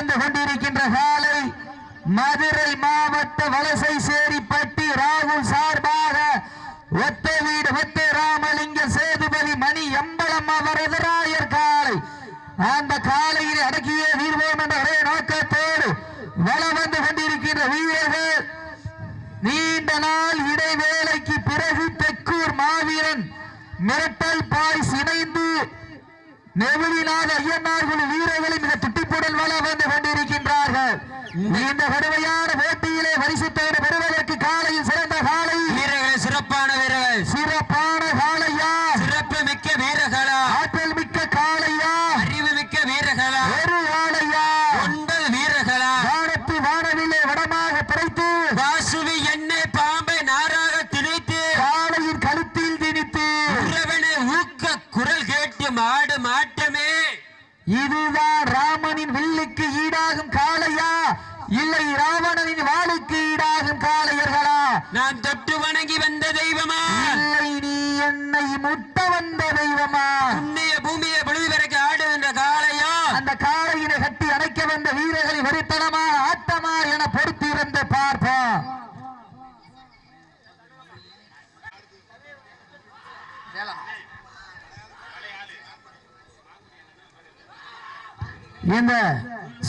வந்து கொண்டிருக்கின்ற காலை மதுரை மாவட்ட வலசை சேரிப்பட்டி ராகுல் சார்பாக ஒத்த வீடு ஒத்த ராமலிங்க சேதுபதி மணி எம்பலம் அவரது ராயர் காலை அந்த காலையில் அடக்கிய வீர்வோம் என்ற ஒரே நோக்கத்தோடு வள வந்து கொண்டிருக்கின்ற வீரர்கள் நீண்ட நாள் இடைவேளைக்கு பிறகு தெக்கூர் மாவீரன் மிரட்டல் பாய்ஸ் இணைந்து நெவிலிநாத ஐயனார்கள் வீரர்களை மிக துட்டிப்புடன் வள வந்து கொண்டிருக்கின்றார்கள் இந்த கடுமையான போட்டியிலே பரிசுத்தோடு பெறுவதற்கு காலையில் சிறந்த காலை வீரர்கள் சிறப்பான வீரர்கள் சிறப்பான காளையா சிறப்பு மிக்க வீரர்களா ஆற்றல் மிக்க காளையா அறிவு மிக்க வீரர்களா ஒரு காளையா ஒன்பது வீரர்களா வானத்து வானவிலே வடமாக படைத்து வாசுவி எண்ணெய் பாம்பை நாராக திணித்து காளையின் கழுத்தில் திணித்து உறவனை ஊக்க குரல் கேட்டு மாடு மாட்டமே இதுதான் ராமனின் வில்லுக்கு ஈடாகும் காளையா இல்லை ராவணனின் வாளுக்கு ஈடாகும் காளையர்களா நான் தொட்டு வணங்கி வந்த தெய்வமா இல்லை நீ என்னை முட்ட வந்த தெய்வமா புண்ணிய பூமியை பொழுது பிறக்க ஆடுகின்ற காளையா அந்த காளையினை கட்டி அணைக்க வந்த வீரர்களை வெறித்தனமா ஆட்டமா என பொறுத்திருந்து பார்ப்போம் இந்த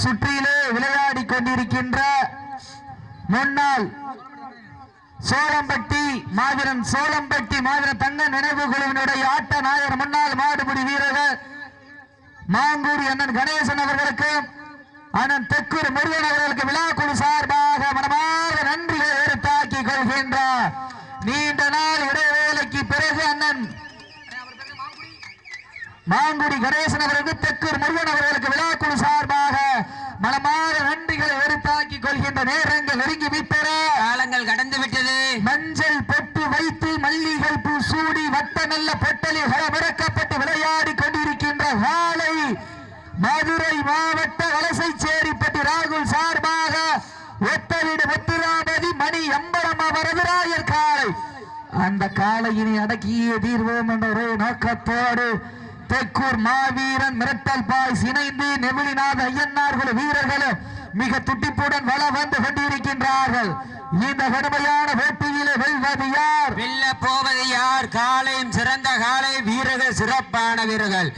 சுற்றிலே விளையாடி கொண்டிருக்கின்ற முன்னாள் சோழம்பட்டி மாவீரன் சோழம்பட்டி மாவீரன் தங்க நினைவு குழுவினுடைய ஆட்ட நாயர் முன்னாள் மாடுபிடி வீரர்கள் மாங்கூடி அண்ணன் கணேசன் அவர்களுக்கும் அண்ணன் தெக்கூர் முருகன் அவர்களுக்கு விழா குழு மாங்குடி கணேசன் அவர்களுக்கு தெக்கூர் முருகன் அவர்களுக்கு விழாக்குழு சார்பாக மனமாக நன்றிகளை எடுத்தாக்கி கொள்கின்ற நேரங்கள் நெருங்கி விட்டன காலங்கள் கடந்து விட்டது மஞ்சள் பொட்டு வைத்து மல்லிகை பூ சூடி வட்ட நல்ல பொட்டலில் களமிறக்கப்பட்டு விளையாடி கொண்டிருக்கின்ற காலை மதுரை மாவட்ட வலசைச்சேரிப்பட்டி ராகுல் சார்பாக ஒத்தவீடு முத்துராமதி மணி எம்பரம் அவரது ராயர் காலை. அந்த காளையினை அடக்கியே தீர்வோம் என்ற ஒரே நோக்கத்தோடு தெக்கூர் மாவீரன் மிரட்டல் பாய்ஸ் இணைந்து நெமிலிநாத ஐயன்னார்கள் வீரர்களும் மிக துட்டிப்புடன் வள வந்து கொண்டிருக்கின்றார்கள். இந்த கடுமையான போட்டியிலே வெல்வது யார்? வெல்ல போவது யார்? காலையும் சிறந்த காலை வீரர்கள் சிறப்பான வீரர்கள்.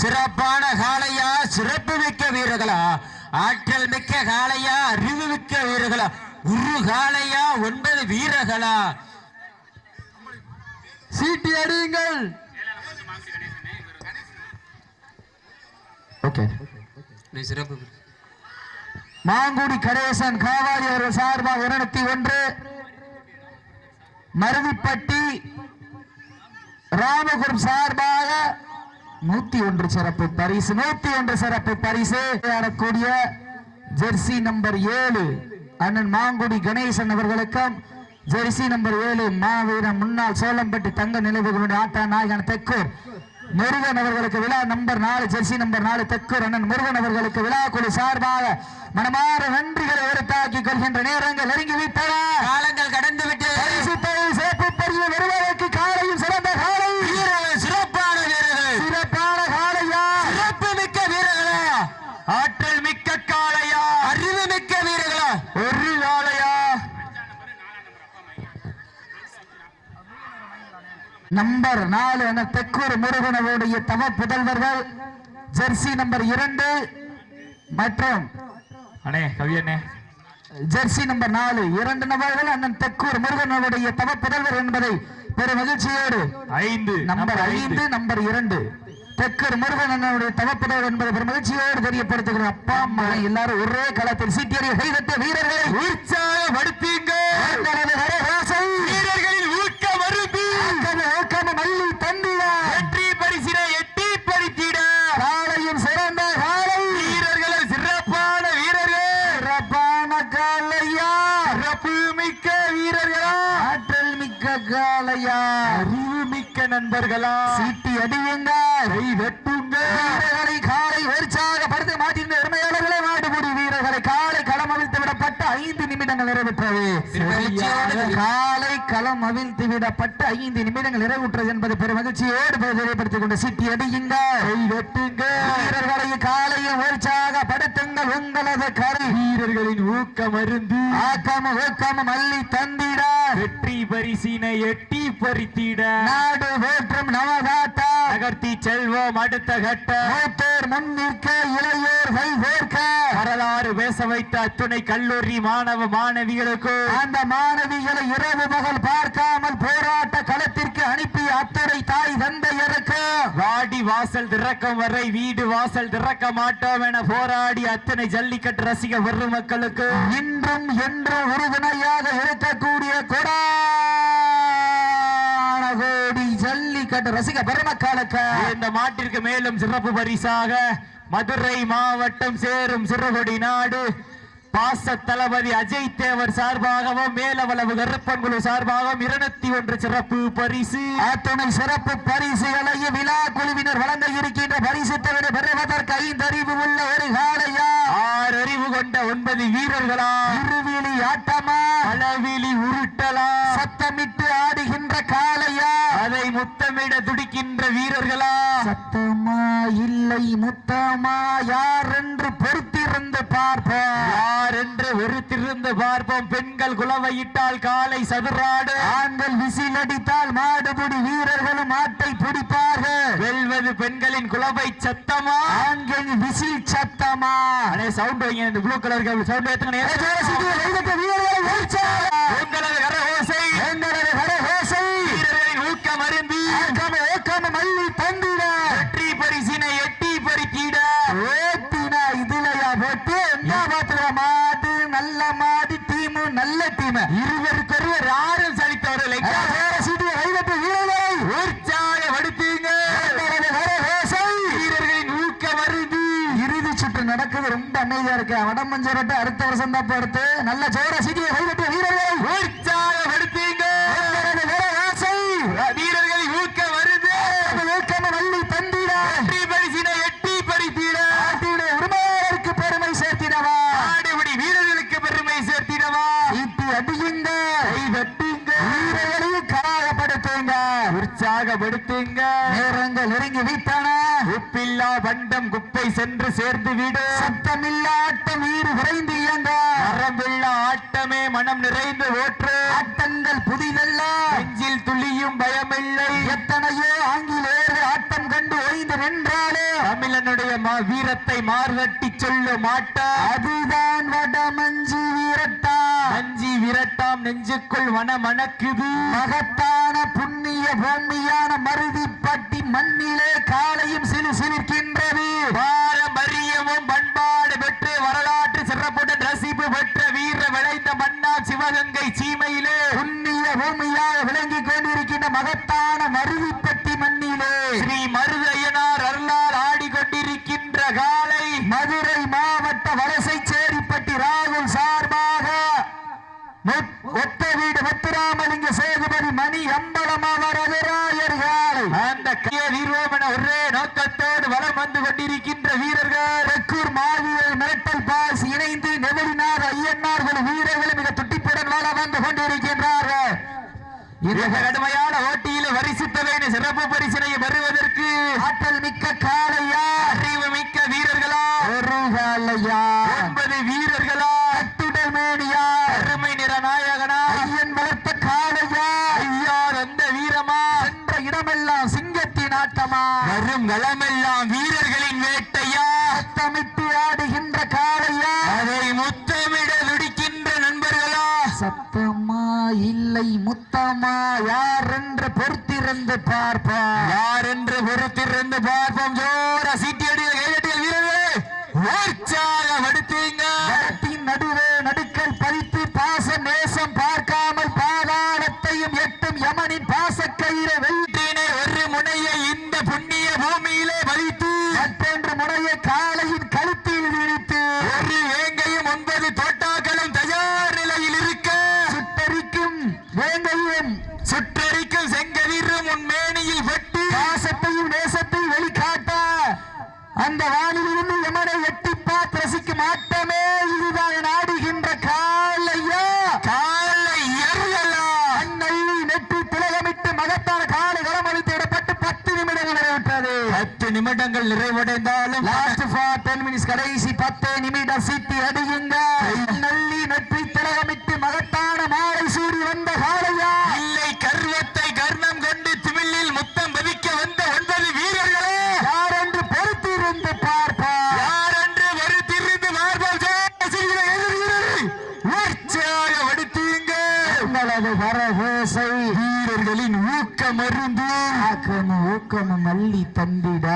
சிறப்பான காளையா சிறப்பு மிக்க வீரர்களா? ஆற்றல் மிக்க காளையா அறிவு மிக்க வீரர்களா? உரு காளையா ஒன்பது வீரர்களா? சீட்டி அடியுங்கள். ஓகே நீ சிறப்பு மாங்குடி கணேசன் காவாலி அவர்கள் சார்பாக இருநூத்தி ஒன்று. மருதிப்பட்டி ராமகுரும் சார்பாக நூத்தி ஒன்று சிறப்பு பரிசு. நூத்தி ஒன்று சிறப்பு பரிசு. விளையாடக்கூடிய ஜெர்சி நம்பர் ஏழு அண்ணன் மாங்குடி கணேசன் அவர்களுக்கும் ஜெர்சி நம்பர் ஏழு மாவீரன் முன்னாள் சோளம்பட்டி தங்க நினைவுகளுடைய ஆட்ட நாயகன் தெக்கூர் முருகன் அவர்களுக்கு விழா நம்பர் நாலு ஜெர்சி நம்பர் நாலு தெற்கு அண்ணன் முருகன் அவர்களுக்கு விழா குழு சார்பாக மனமாற நன்றிகளை எடுத்தாக்கி கொள்கின்ற நேரங்கள் நெருங்கி விட்டன காலங்கள் கடந்து விட்டது பரிசு தொகை சிறப்பு பரிசு வருவதற்கு காலையும் சிறந்த காலை வீரர்கள் சிறப்பான வீரர்கள் சிறப்பான காலையா சிறப்பு மிக்க வீரர்களா ஆற்றல் மிக்க காளையா அறிவு மிக்க வீரர்களா ஒரு காலையா நம்பர் நாலு என தெக்கூர் முருகனவுடைய தவ புதல்வர்கள். ஜெர்சி நம்பர் இரண்டு மற்றும் அண்ணே ஜெர்சி நம்பர் நாலு. இரண்டு நபர்கள் அண்ணன் தெக்கூர் முருகனுடைய தவ புதல்வர் என்பதை பெரும் மகிழ்ச்சியோடு ஐந்து நம்பர் ஐந்து. நம்பர் இரண்டு. தெற்கர் முருகன் அண்ணனுடைய தவப்புதவர் என்பதை பெரும் மகிழ்ச்சியோடு தெரியப்படுத்துகிறோம். அப்பா அம்மா எல்லாரும் ஒரே களத்தில் சீட்டியறிய கைதட்ட வீரர்களை உற்சாகப்படுத்தீங்க தங்களது ஹரஹாசை வீரர்களின் ஊக்க மருந்து ஆக்கம ஊக்கம மல்லி தந்திட வெற்றி பரிசினை எட்டி பறித்திட காலையும் சிறந்த காலை வீரர்கள் சிறப்பான வீரர்கள் சிறப்பான காலையா சிறப்பு மிக்க வீரர்களா ஆற்றல் மிக்க காலையா அறிவு மிக்க நண்பர்களா சீட்டி அடியுங்க கை வெட்டுங்க வீரர்களை காலை உற்சாகப்படுத்த மாட்டிருந்த உரிமையாளர்களை மாட்டுப்படி வீரர்களை காலை ஐந்து நிமிடங்கள் நிறைவேற்றது. காலை களம் அவிழ்த்து விடப்பட்டு ஐந்து நிமிடங்கள் நிறைவுற்றது என்பது பெரும் மகிழ்ச்சியோடு தெரியப்படுத்திக் கொண்டு சிட்டி அடியுங்க. வீரர்களை காலையில் உற்சாகப்படுத்துங்கள் உங்களது கரு. வீரர்களின் ஊக்கம் அருந்து. ஆக்காம ஊக்காம மல்லி தந்திட. வெற்றி பரிசினை எட்டி பறித்திட. நாடு வேற்றும் நவகாட்டா நகர்த்தி செல்வோம் அடுத்த கட்ட. மூத்தோர் முன்னிற்க இளையோர் கைகோர்க்க. வரலாறு பேச வைத்த அத்துணை கல்லூரி மாணவ மாணவிகளுக்கு அந்த மாணவிகளை இரவு பகல் பார்க்காமல் போராட்ட களத்திற்கு அனுப்பி அத்துறை தாய் தந்தையருக்கு வாடி வாசல் திறக்கும் வரை வீடு வாசல் திறக்க மாட்டோம் என போராடி அத்தனை ஜல்லிக்கட்டு ரசிக பெருமக்களுக்கு இன்றும் என்றும் உறுதுணையாக இருக்கக்கூடிய கொடான கோடி ஜல்லிக்கட்டு ரசிக பெருமக்களுக்கு இந்த மாட்டிற்கு மேலும் சிறப்பு பரிசாக மதுரை மாவட்டம் சேரும் சிறுகொடி நாடு. பாச தளபதி அஜய் தேவர் சார்பாகவும் மேலவளவு கருப்பன் குழு சார்பாகவும் இருநூத்தி ஒன்று சிறப்பு பரிசு. அத்துணை சிறப்பு பரிசுகளையும் விழா குழுவினர் வழங்க இருக்கின்ற பரிசு தவிர பெறுவதற்கு ஐந்தறிவு உள்ள ஒரு காலையா ஆறு அறிவு கொண்ட ஒன்பது வீரர்களா? இருவிழி ஆட்டமா? அளவிலி உருட்டலா? சத்தமிட்டு ஆடுகின்ற காளையா? அதை முத்தமிட துடிக்கின்ற வீரர்களா? சத்தமா இல்லை முத்தமா? யார் என்று பொறுத்திருந்து பார்ப்போம். யார் என்று ஒருத்திருந்து பார்ப்போம். பெண்கள் குலவையிட்டால் காலை சதுராடு. ஆண்கள் விசில் அடித்தால் மாடுபிடி வீரர்களும் மாட்டை பிடிப்பார்கள் வெல்வது பெண்களின் குலவை சத்தமா? ஆண்கள் விசில் சத்தமா? அடே சவுண்ட் வைங்க இந்த ப்ளூ கலர் சவுண்ட் ஏத்துங்க. உங்களது கரகோசை எங்களது கரகோசை வீரர்களின் ஊக்கம் அருந்தி ஆக்காம ஓக்காம மல்லி தந்திட வெற்றி பரிசினை எட்டி பறித்திட ஏத்தினா இதுலயா போட்டு என்ன பாத்துற மாடு நல்ல மாடு டீமு நல்ல டீம் இருவருக்கொருவர் யாரும் சலித்தவர்களை வைகட்டு வீரர்களை உற்சாகப்படுத்துங்க எங்களது கரகோசை வீரர்களின் ஊக்கம் அருந்தி இறுதி சுற்று நடக்குது ரொம்ப அமைதியா இருக்கு. வடமஞ்சரட்டு அடுத்த வருஷம் தான் போடுத்து நல்ல ஜோர சிட்டியை கைவிட்டு வீரர்கள் உற்சாகப்படுத்துங்க எங்களது கரகோசை வீரர்களின் ஊக்கம் அருந்தி வேக்கம வள்ளி தந்திட வெற்றி பரிசினை எட்டி பறித்திட நாட்டினுடைய உரிமையாளருக்கு பெருமை சேர்த்திடவா ஆடுபடி வீரர்களுக்கு பெருமை சேர்த்திடவா ஈட்டி அடியுங்க கை தட்டுங்க வீரர்களையும் கராகப்படுத்துங்க உற்சாகப்படுத்துங்க நேரங்கள் நெருங்கி வைத்தன உப்பில்லா பண்டம் குப்பை சென்று சேர்ந்து விடு. சத்தமில்லா ஆட்டம் வீறு விரைந்து இயங்க. மரம்பில்லா ஆட்டமே மனம் நிறைந்து ஓற்று. ஆட்டங்கள் புதிதல்ல. நெஞ்சில் துளியும் பயமில்லை. எத்தனையோ ஆங்கிலேயர்கள் ஆட்டம் கண்டு ஓய்ந்து நின்றாலே. தமிழனுடைய வீரத்தை மார்கட்டி சொல்லும் ஆட்டம் அதுதான் வடமஞ்சி வீரட்டா அஞ்சி விரட்டாம் நெஞ்சுக்குள் வன மணக்குது மகத்தான புண்ணிய பூமியான மருதிப்பட்டி மண்ணிலே காலையும் சிலு சிலிர்க்கின்றது. பாரம்பரியமும் பண்பாடு பெற்று வரலாற்று சிறப்புடன் ரசிப்பு பெற்ற வீர விளைந்த மன்னா சிவகங்கை சீமையிலே புண்ணிய பூமியாக விளங்கிக் கொண்டிருக்கின்ற மகத்தான மருதிப்பட்டி மண்ணிலே ஸ்ரீ மருதையனார் அருளால் ஆடிக்கொண்டிருக்கின்ற காலை மதுரை மாவட்ட வலசை சேரிப்பட்டி ராகுல் சார்பாக முத்- ஒத்த வீடு முத்துராமலிங்க சேதுபதி மணி அந்த கைய வீரோம் என ஒரே நோக்கத்தோடு வலம் வந்து கொண்டிருக்கின்ற வீரர்கள். தெற்கூர் மாவீரர் மிரட்டல் பாஸ் இணைந்து நெவலினார் ஐயன்னார்கள் வீரர்கள் மிக துட்டிப்புடன் வள வந்து கொண்டிருக்கின்றார்கள். இந்த கடுமையான ஓட்டியில் வரிசித்தவேன சிறப்பு பரிசனை பெறுவதற்கு ஆற்றல் மிக்க காளையா அறிவு மிக்க வீரர்களா ஒரு காளையா ஒன்பது வீரர்களா கட்டுடல் மேனியா அருமை நிற நாயகனா ஐயன் வளர்த்த காளையா ஐயா அந்த வீரமா சென்ற இடமெல்லாம் சிங்கத்தின் ஆட்டமா வரும் களமெல்லாம் வீரர்களின் வேட்டையா சத்தமிட்டு ஆடுகின்ற காளையா அதை முத்தமிட துடிக்கின்ற நண்பர்களா சத்தமா இல்லை முத்தமா யார் என்று பொறுத்திருந்து பார் நிமிடங்கள் நிறைவடைந்தாலும் லாஸ்ட் ஃபார் டென் மினிட்ஸ் கடைசி பத்து நிமிடம் சீட்டி அடியுங்கள். நெற்றி ஊக்கமும் மல்லி தந்திட.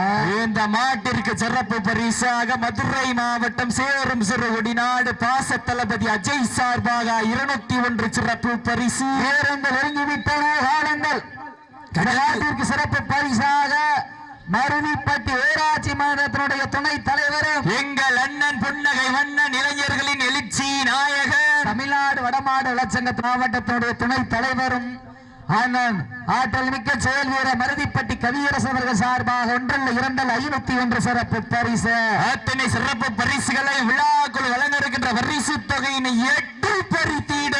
இந்த மாட்டிற்கு சிறப்பு பரிசாக மதுரை மாவட்டம் சேரும் சிறுகுடி நாடு பாச தளபதி அஜய் சார்பாக இருநூத்தி ஒன்று சிறப்பு பரிசு. நேரங்கள் நெருங்கிவிட்டன காலங்கள் சிறப்பு பரிசாக மருதிப்பட்டி ஊராட்சி மன்றத்தினுடைய துணைத் தலைவரும் எங்கள் அண்ணன் புன்னகை மன்னன் இளைஞர்களின் எழுச்சி நாயகன். தமிழ்நாடு வடமாடு இளச்சங்க மாவட்டத்தினுடைய துணைத் தலைவரும் அண்ணன் ஆற்றல் மிக்க செயல் வீரர் மருதிப்பட்டி கவியரசு அவர்கள் சார்பாக ஒன்றல்ல இரண்டல் ஐநூத்தி ஒன்று சிறப்பு பரிசு. அத்தனை சிறப்பு பரிசுகளை விழாக்குள் வழங்க இருக்கின்ற பரிசு தொகையினை எட்டு பரித்தீட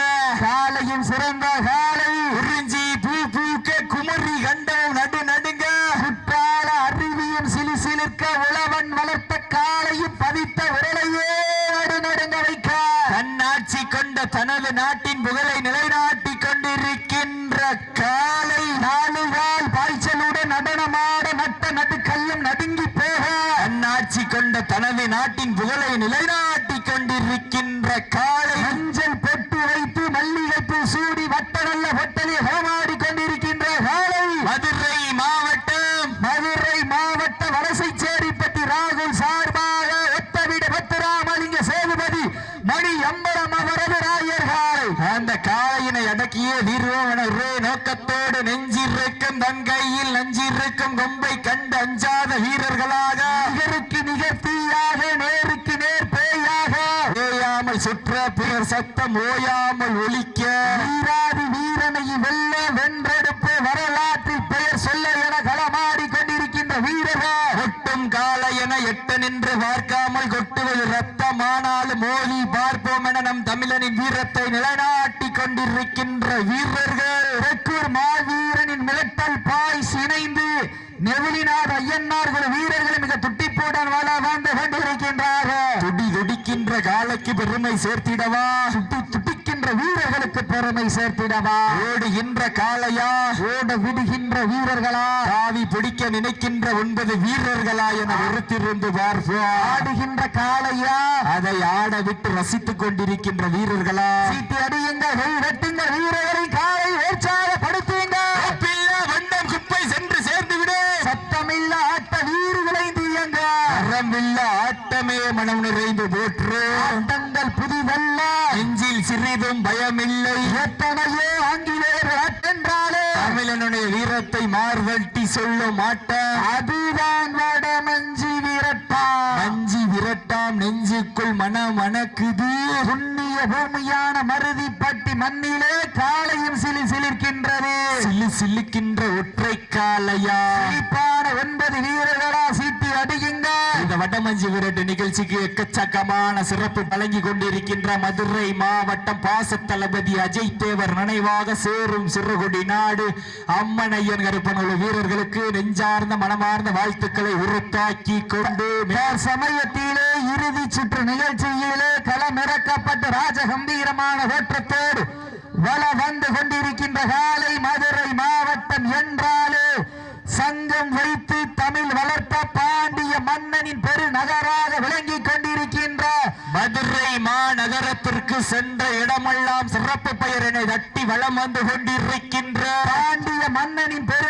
நாட்டின் கொண்டிருக்கின்ற காலை மஞ்சள் பொட்டு வைத்து மல்லிகைப்பூ சூடி வட்டநல்ல பொட்டலை ஹோமாடி கொண்டிருக்கின்ற காலை மதுரை மாவட்டம். மதுரை மாவட்ட வலசைச்சேரிப்பட்டி ராகுல் சார்பாக ஒத்தவிட பத்துராமலிங்க சேதுபதி மணி அம்பலம் அவரது ராயர் காலை. அந்த காளையினை அடக்கிய வீர சத்தம் ஓயாமல் ஒலிக்க வீராதி வீரனை வெல்ல வென்றெடுப்பு வரலாற்றில் பெயர் சொல்ல என களமாடி கொண்டிருக்கின்ற வீரர்கள். ஒட்டும் காலை என எட்ட நின்று பார்க்காமல் கொட்டுவது ரத்தமானாலும் மோதி பார்ப்போம் என நம் தமிழனின் வீரத்தை நிலைநாட்டிக் கொண்டிருக்கின்ற வீரர்கள். தெற்கூர் மாவீரனின் மிரட்டல் பாய்ஸ் இணைந்து நெவிலினார் ஐயன்னார்கள் வீரர்கள் மிக துட்டிப்போடன் வள வந்து கொண்டிருக்கின்றார்கள். துடி துடிக்கின்ற காலைக்கு பெருமை சேர்த்திடவா? பெருமை சேர்த்திடவா? ஓடுகின்ற காளையா? ஓட விடுகின்ற வீரர்களா? தாவி பிடிக்க நினைக்கின்ற ஒன்பது வீரர்களா என வெறுத்திருந்து பார்ப்போம். ஆடுகின்ற காளையா? அதை ஆட விட்டு ரசித்துக் கொண்டிருக்கின்ற வீரர்களா? சீட்டி அடியுங்கள் கை வெட்டுங்க வீரர்களை காலை உற்சாகப்படுத்துங்க பிள்ளை வண்ணம் குப்பை சென்று சேர்ந்து விடு சத்தமில்ல ஆட்ட வீரர்களை தீயங்க அறமில்ல ஆட்டமே மனம் நிறைந்து போற்று ஆட்டங்கள் புதிதல்ல நெஞ்சில் சிறிதும் பயமில்லை எத்தனையோ ஆங்கிலேயர்கள் அட்டென்றாலே தமிழனுடைய வீரத்தை சொல்லும் ஆட்டம் அதுதான் வடமஞ்சி விரட்டா. அஞ்சி விரட்டாம் நெஞ்சுக்குள் மனம் மணக்குது புண்ணிய பூமியான மருதிப்பட்டி மண்ணிலே காலையும் சிலி சிலிர்க்கின்றது. சிலு சிலுக்கின்ற ஒற்றை காலையா ஒன்பது வீரர்களா சீட்டி அடியுங்க. இந்த வடமஞ்சி விரட்டு நிகழ்ச்சிக்கு எக்கச்சக்கமான சிறப்பு வழங்கி கொண்டிருக்கின்ற மதுரை மாவட்டம் பாச தளபதி அஜய் தேவர் நினைவாக சேரும் சிறுகுடி நாடு. அம்மனையன் கருப்பனுள்ள வீரர்களுக்கு நெஞ்சார்ந்த மனமார்ந்த வாழ்த்துக்களை உறுத்தாக்கி கொண்டு சமயத்திலே இறுதி சுற்று நிகழ்ச்சியிலே களமிறக்கப்பட்ட ராஜகம்பீரமான ஓட்டத்தோடு வள வந்து கொண்டிருக்கின்ற காலை மதுரை மாவட்டம் என்றாலே சங்கம் வைத்து தமிழ் வளர்த்த பாண்டிய மன்னனின் பெருநகராக விளங்கிக் கொண்டிருக்கின்ற மதுரை மாநகரத்திற்கு சென்ற இடமெல்லாம் சிறப்பு பெயரினை தட்டி வலம் வந்து கொண்டிருக்கின்ற பாண்டிய மன்னனின் பெரு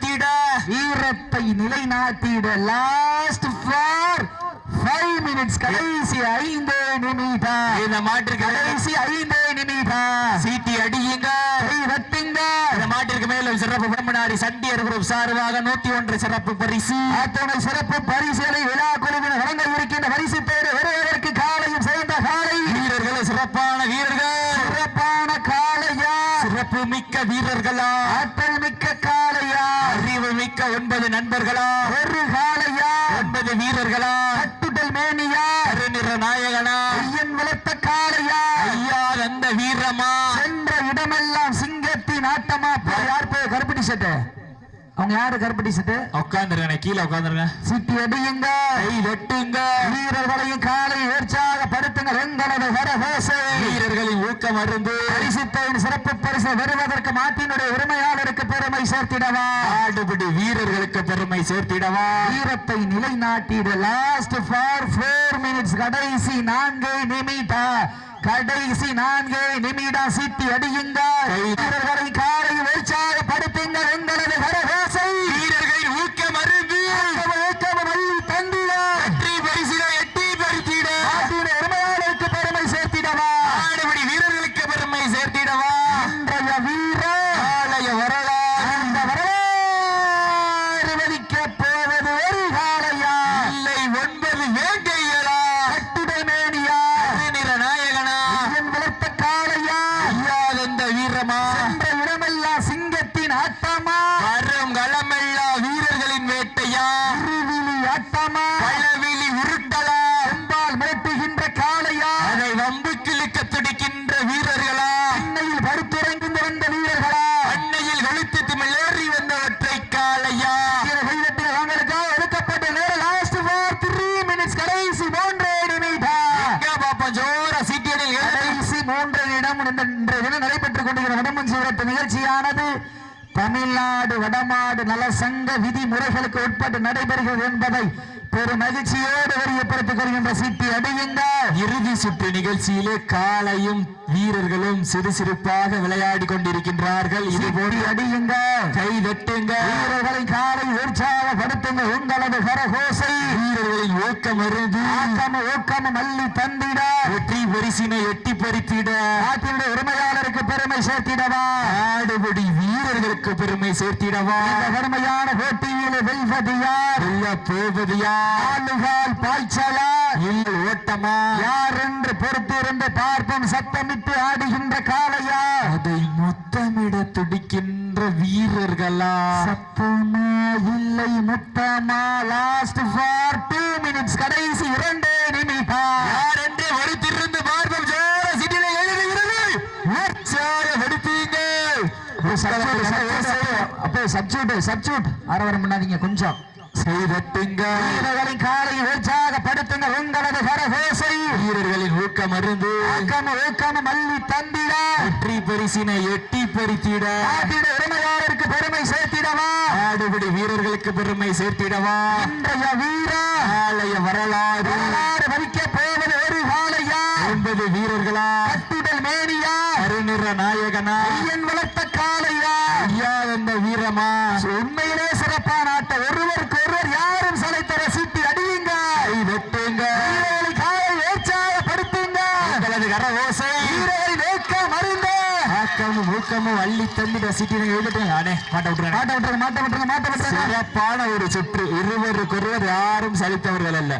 சேர்த்திட வீரத்தை நிலைநாட்டிட லாஸ்ட் ஃபார் ஃபைவ் மினிட்ஸ் கடைசி ஐந்து நிமிடம் இந்த மாட்டிற்கு கடைசி ஐந்து நிமிடம் சீட்டி அடியுங்க. கை வெட்டுங்க இந்த மாட்டிற்கு மேலும் சிறப்பு பிரம்மனாரி சண்டியர் குரூப் சார்பாக நூத்தி ஒன்று சிறப்பு பரிசு. அத்துணை சிறப்பு பரிசுகளை விழா குழுவினர் வழங்க இருக்கின்ற பரிசு பேரு வருவதற்கு காலையும் சிறந்த காலை வீரர்களை சிறப்பான வீரர்களா ஆற்றல் மிக்க காளையா அறிவு மிக்க ஒன்பது நண்பர்களா ஒரு காளையா ஒன்பது வீரர்களா கட்டுடல் மேனியா கருநிற நாயகனா ஐயன் வளர்த்த காளையா ஐயா அந்த வீரமா சென்ற இடமெல்லாம் சிங்கத்தின் ஆட்டமா யார் போய் கருப்பட்டி சட்டை? அவங்க யாரு கருப்பட்டி சட்டை. உட்காந்துருங்க கீழே உட்காந்துருங்க சிட்டி அடியுங்க கை வெட்டுங்க. வீரர்களையும் காலை உற்சாகப்படுத்துங்கள் எங்களது வரகோசை வீரர்களின் ஊக்கம் அருந்து. பரிசுத்தையின் சிறப்பு பரிசு பெறுவதற்கு மாட்டினுடைய உரிமையாளருக்கு பெருமை சேர்த்திடவா. ஆடுபடி வீரர்களுக்கு பெருமை சேர்த்திடவா. வீரத்தை நிலைநாட்டிட லாஸ்ட் ஃபார் ஃபோர் மினிட்ஸ் கடைசி நான்கு நிமிடா கடைசி நான்கு நிமிடம் சிட்டி அடியுங்க வீரர்களை காலை உற்சாகப்படுத்துங்கள் எங்களது வரகோசை வீரர்களின் ஊக்கம் அருந்து வள்ளி தந்திட வெற்றி பரிசில எட்டி பறித்திட மாட்டினுடைய உரிமையாளருக்கு பெருமை சேர்த்திடவா ஆடுபடி வீரர்களுக்கு பெருமை சேர்த்திடவா இன்றைய வீர ஆலய வரலாறு அந்த வரலாறு வலிக்கப் போவது ஒரு காலையா இல்லை ஒன்பது வேங்கைகளா கட்டுடல் மேனியா நிற நாயகனா ஐயன் வளர்த்த காளையா ஐயாதந்த வீரமா என்ற இடமெல்லாம் சிங்கத்தின் ஆட்டமா வரும் களமெல்லா வீரர்களின் வேட்டையா இருவிழி ஆட்டமா பழவிழி உருட்டலா அம்பால் மிரட்டுகின்ற காளையா அதை வம்பு கிழிக்க துடிக்கின்ற வீரர்களா அன்னையில் படுத்துறங்கின்ற வந்த வீரர்களா அன்னையில் வெளுத்து திமிழேறி வந்த ஒற்றை காளையா கீழே கைதட்டி அவங்களுக்காக ஒதுக்கப்பட்ட நேரம் லாஸ்ட் ஃபார் த்ரீ மினிட்ஸ் கடைசி மூன்றே நிமிடம் எங்க பாப்போம் ஜோரா சீட்டியடில் கடைசி மூன்று இடம் இந்த இன்றைய தினம் நடைபெற்றுக் கொண்டிருக்கிற வடமன் சிவரத்து நிகழ்ச்சியானது தமிழ்நாடு வடமாடு சட்ட விதிமுறைகளுக்கு உட்பட்டு நடைபெறுகிறது என்பதை பெரும் மகிழ்ச்சியோடு தெரியப்படுத்திக் கொள்கின்ற சிட்டி அடியுங்க இறுதி சுற்று நிகழ்ச்சியிலே காளையும் வீரர்களும் சிறுசிறுப்பாக விளையாடி கொண்டிருக்கின்றார்கள். இது போன்று அடியுங்க. கை வெட்டுங்க. வீரர்களை காலை உற்சாகப்படுத்துங்க. உங்களது கரகோசை. வீரர்களின் ஊக்கம் அருந்து ஆக்கம ஊக்கம மல்லி தந்திட. வெற்றி பரிசினை எட்டி பறித்திட. நாட்டினுடைய உரிமையாளருக்கு பெருமை சேர்த்திடவா. ஆடுபடி வீரர்களுக்கு பெருமை சேர்த்திடவா. இந்த கடுமையான போட்டியில் வெல்வது யார் வெல்ல போவது யார் ஆளுகால் பாய்ச்சலா. இல்லை ஓட்டமா யார் என்று பொறுத்திருந்து பார்ப்போம் சத்தமிட்டு ஆடுகின்ற காளையா? அதை முத்தமிட துடிக்கின்ற வீரர்களா? சத்தமா? இல்லை முத்தமா? லாஸ்ட் ஃபார் டூ மினிட்ஸ் கடைசி இரண்டே நிமிடம். யார் என்று வருத்திருந்து பார்ப்போம்? ஜோர சிட்டில எழுதுகிறது. உற்சாகப்படுத்தீங்க அப்போ சப்ஜூட் சப்ஜூட் ஆரவாரம் பண்ணாதீங்க கொஞ்சம். செய்தட்டுங்க. வீரர்களின் காலை உற்சாகப்படுத்துங்க. உங்களது கரகோசை. வீரர்களின் ஊக்கம் அருந்து. ஆக்கம ஊக்கம மல்லி தந்திட. வெற்றி பரிசினை எட்டி பறித்திட. நாட்டிட உரிமையாளருக்கு பெருமை சேர்த்திடவா. ஆடுபடி வீரர்களுக்கு பெருமை சேர்த்திடவா. இன்றைய வீரா. ஆலய வரலாறு. வரலாறு வலிக்க போவது ஒரு காளையா ஒன்பது வீரர்களா. கட்டுடல் மேனியா. அருநிற நாயகனா. ஐயன் வளர்த்த காளையா. ஐயா என்ற வீரமா. உண்மையிலே சிறப்பான ஆட்டம் ஒருவருக்கு ஒருவர் யாரும் சளைத்தர சீட்டி அடியுங்க கை வெட்டுங்க வீரர்களை காலை உற்சாகப்படுத்துங்க உங்களது கர ஓசை வீரரை நோக்க மருந்த ஆக்கமும் ஊக்கமும் அள்ளி தந்துட சிட்டினை விட்டுறேன். மாட்ட மாட்ட மாட்ட சிறப்பான ஒரு சுற்று. இருவருக்கொருவர் யாரும் சலித்தவர்கள் அல்ல.